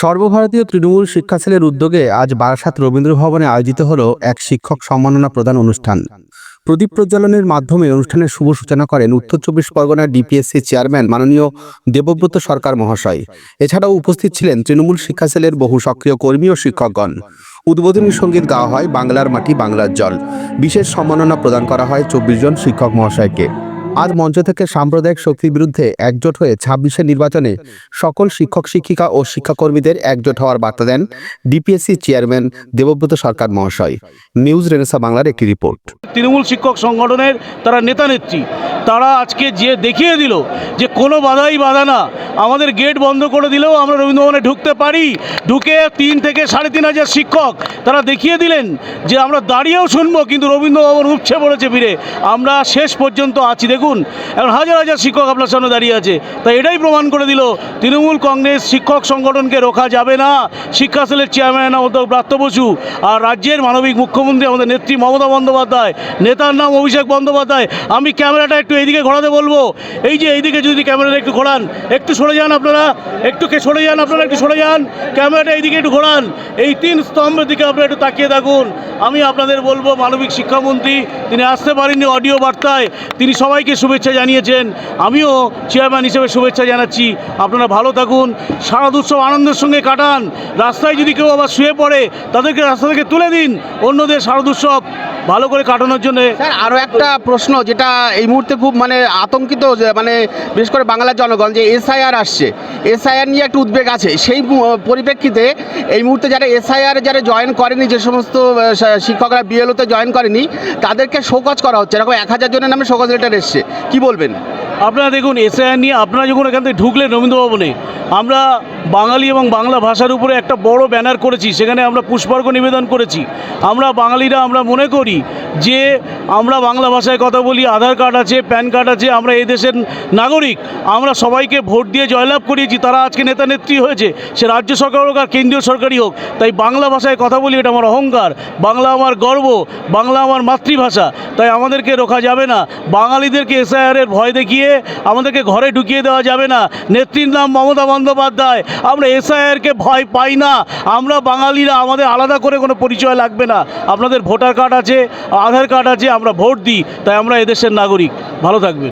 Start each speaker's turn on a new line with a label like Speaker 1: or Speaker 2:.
Speaker 1: সর্বভারতীয় তৃণমূল শিক্ষা সেলের উদ্যোগে আজ বারাসাত রবীন্দ্র ভবনে আয়োজিত হল এক শিক্ষক সম্মাননা প্রদান অনুষ্ঠান। প্রদীপ প্রজ্বলনের মাধ্যমে অনুষ্ঠানের শুভ সূচনা করেন উত্তর চব্বিশ পরগনার ডিপিএসসি চেয়ারম্যান মাননীয় দেবব্রত সরকার মহাশয়। এছাড়াও উপস্থিত ছিলেন তৃণমূল শিক্ষা সেলের বহু সক্রিয় কর্মী ও শিক্ষকগণ। উদ্বোধনী সংগীত গাওয়া হয় বাংলার মাটি বাংলার জল। বিশেষ সম্মাননা প্রদান করা হয় চব্বিশ জন শিক্ষক মহাশয়কে। আজ মঞ্চ থেকে সাম্প্রদায়িক শক্তির বিরুদ্ধে একজোট হয়ে ছাব্বিশের নির্বাচনে সকল শিক্ষক, শিক্ষিকা ও শিক্ষাকর্মীদের একজোট হওয়ার বার্তা দেন ডিপিএসসি চেয়ারম্যান দেবব্রত সরকার মহাশয়। নিউজ রেনেসা বাংলার একটি রিপোর্ট।
Speaker 2: তৃণমূল শিক্ষক সংগঠনের তারা নেতা নেত্রী তারা আজকে যে দেখিয়ে দিল যে কোনো বাধাই বাধা না আমাদের গেট বন্ধ করে দিলেও আমরা রবীন্দ্রভবনে ঢুকতে পারি। ঢুকে তিন থেকে সাড়ে তিন হাজার শিক্ষক তারা দেখিয়ে দিলেন যে আমরা দাঁড়িয়েও শুনব, কিন্তু রবীন্দ্রভবন উপছে পড়েছে ফিরে আমরা শেষ পর্যন্ত আছি। দেখুন, এখন হাজার হাজার শিক্ষক আপনার সামনে দাঁড়িয়ে আছে। তাই এটাই প্রমাণ করে দিল, তৃণমূল কংগ্রেস শিক্ষক সংগঠনকে রোখা যাবে না। শিক্ষা সেলের চেয়ারম্যান আমাদের ব্রাত্য বসু আর রাজ্যের মানবিক মুখ্যমন্ত্রী আমাদের নেত্রী মমতা বন্দ্যোপাধ্যায়, নেতার নাম অভিষেক বন্দ্যোপাধ্যায়। আমি ক্যামেরাটা একটু এইদিকে ঘোরাতে বলব। এই যে এইদিকে যদি ক্যামেরাটা একটু ঘোরান, একটু সরে যান আপনারা একটু কে সরে যান আপনারা, একটু সরে যান। ক্যামেরাটা এইদিকে একটু ঘোরান। এই তিন স্তম্ভের দিকে আপনারা একটু তাকিয়ে থাকুন। আমি আপনাদের বলব, মানবিক শিক্ষামন্ত্রী, তিনি আসতে পারেননি অডিও বার্তায়। তিনি সবাইকে শুভেচ্ছা জানিয়েছেন। আমিও চেয়ারম্যান হিসেবে শুভেচ্ছা জানাচ্ছি। আপনারা ভালো থাকুন। শারদ উৎসব আনন্দের সঙ্গে কাটান। রাস্তায় যদি কেউ আবার শুয়ে পড়ে, তাদেরকে রাস্তা থেকে তুলে দিন। অন্যদের শারদ উৎসব ভালো করে কাটানোর জন্যে
Speaker 3: স্যার আরও একটা প্রশ্ন যেটা এই মুহূর্তে খুব মানে আতঙ্কিত মানে বিশেষ করে বাংলার জনগণ যে এসআইআর আসছে এসআইআর নিয়ে একটু উদ্বেগ আছে। সেই পরিপ্রেক্ষিতে এই মুহূর্তে যারা এসআইআর যারা জয়েন করেনি যে সমস্ত শিক্ষকরা বিএলওতে জয়েন করেনি তাদেরকে শোকজ করা হচ্ছে। এরকম এক হাজার জনের নামে শোকজ লেটার এসছে। কি বলবেন?
Speaker 2: আপনারা দেখুন এসআইআর নিয়ে আপনারা যখন এখান থেকে ঢুকলেন রবীন্দ্রভবনে আমরা বাঙালি এবং বাংলা ভাষার উপরে একটা বড় ব্যানার করেছি, সেখানে আমরা পুষ্পার্ঘ নিবেদন করেছি। আমরা বাঙালিরা আমরা মনে করি যে আমরা বাংলা ভাষায় কথা বলি, আধার কার্ড আছে, প্যান কার্ড আছে, আমরা এই দেশের নাগরিক। আমরা সবাইকে ভোট দিয়ে জয়লাভ করিয়েছি, তারা আজকে নেতা নেত্রী হয়েছে, সে রাজ্য সরকার হোক আর কেন্দ্রীয় সরকারই হোক। তাই বাংলা ভাষায় কথা বলি, এটা আমার অহংকার। বাংলা আমার গর্ব, বাংলা আমার মাতৃভাষা। তাই আমাদেরকে রোখা যাবে না। বাঙালিদেরকে এসআইআরের ভয় দেখিয়ে আমাদেরকে ঘরে ঢুকিয়ে দেওয়া যাবে না। নেত্রীর নাম মমতা বন্দ্যোপাধ্যায়। আমরা এসআইআরকে ভয় পাই না। আমরা বাঙালিরা আমাদের আলাদা করে কোনো পরিচয় লাগবে না। আপনাদের ভোটার কার্ড আছে, আধার কার্ড আছে, আমরা ভোট দিই। তাই আমরা এদেশের নাগরিক। ভালো থাকবেন।